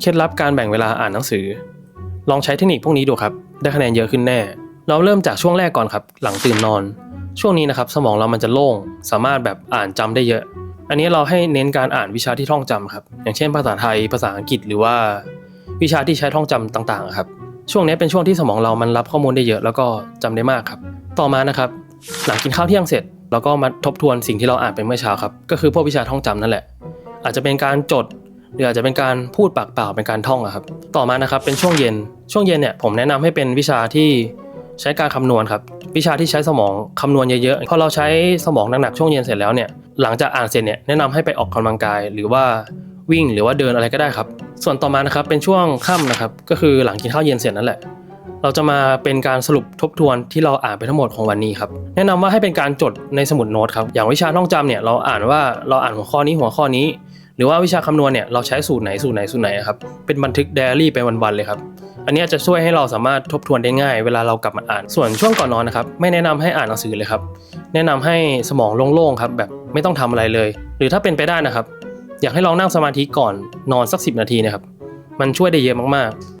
เคล็ดลับการแบ่งเวลาอ่านหนังสือ ลองใช้เทคนิคพวกนี้ดูครับ ได้คะแนนเยอะขึ้นแน่ เราเริ่มจากช่วงแรกก่อนครับ หลังตื่นนอน ช่วงนี้นะครับสมองเรามันจะโล่ง สามารถแบบอ่านจำได้เยอะ อันนี้เราให้เน้นการอ่านวิชาที่ท่องจำครับ อย่างเช่น ภาษาไทย ภาษาอังกฤษ หรือว่า วิชาที่ใช้ท่องจำต่างๆครับ ช่วงนี้เป็นช่วงที่สมองเรามันรับข้อมูลได้เยอะ แล้วก็จำได้มากครับ ต่อมานะครับ หลังกินข้าวเที่ยงเสร็จเราก็มาทบทวนสิ่งที่เราอ่านไปเมื่อเช้าครับ ก็คือพวกวิชาท่องจำนั่นแหละ อาจจะเป็นการจด หรืออาจจะเป็นการพูดปากเปล่าเป็นการท่องครับ ต่อมานะครับเป็นช่วงเย็น ช่วงเย็นเนี่ยผมแนะนำให้เป็นวิชาที่ใช้การคำนวณครับ วิชาที่ใช้สมองคำนวณเยอะๆพอเราใช้สมองหนักๆช่วงเย็นเสร็จแล้วเนี่ยหลังจากอ่านเสร็จเนี่ยแนะนำให้ไปออกกำลังกาย หรือว่าวิ่งหรือว่าเดินอะไรก็ได้ครับ ส่วนต่อมานะครับเป็นช่วงค่ำนะครับก็คือหลังกินข้าวเย็นเสร็จนั่นแหละเราจะมาเป็นการสรุปทบทวนที่เราอ่านไปทั้งหมดของวันนี้ครับแนะนำว่าให้เป็นการจดในสมุดโน้ตครับอย่างวิชาท่องจำเนี่ยเราอ่านว่าเราอ่านหัวข้อนี้หัวข้อนี้ หรือว่าวิชาคำนวณเนี่ยเราใช้สูตรไหนสูตรไหนสูตรไหนครับเป็นบันทึกไดอารี่ไปวันๆเลยครับอันนี้จะช่วยให้เราสามารถทบทวนได้ง่าย เวลาเรากลับมาอ่าน ส่วนช่วงก่อนนอนนะครับไม่แนะนำให้อ่านหนังสือเลยครับแนะนำให้สมองโล่งๆครับแบบไม่ต้องทำอะไรเลย หรือถ้าเป็นไปได้นะครับ อยากให้ลองนั่งสมาธิก่อนนอนสัก 10 นาทีนะครับมันช่วยได้เยอะมากๆ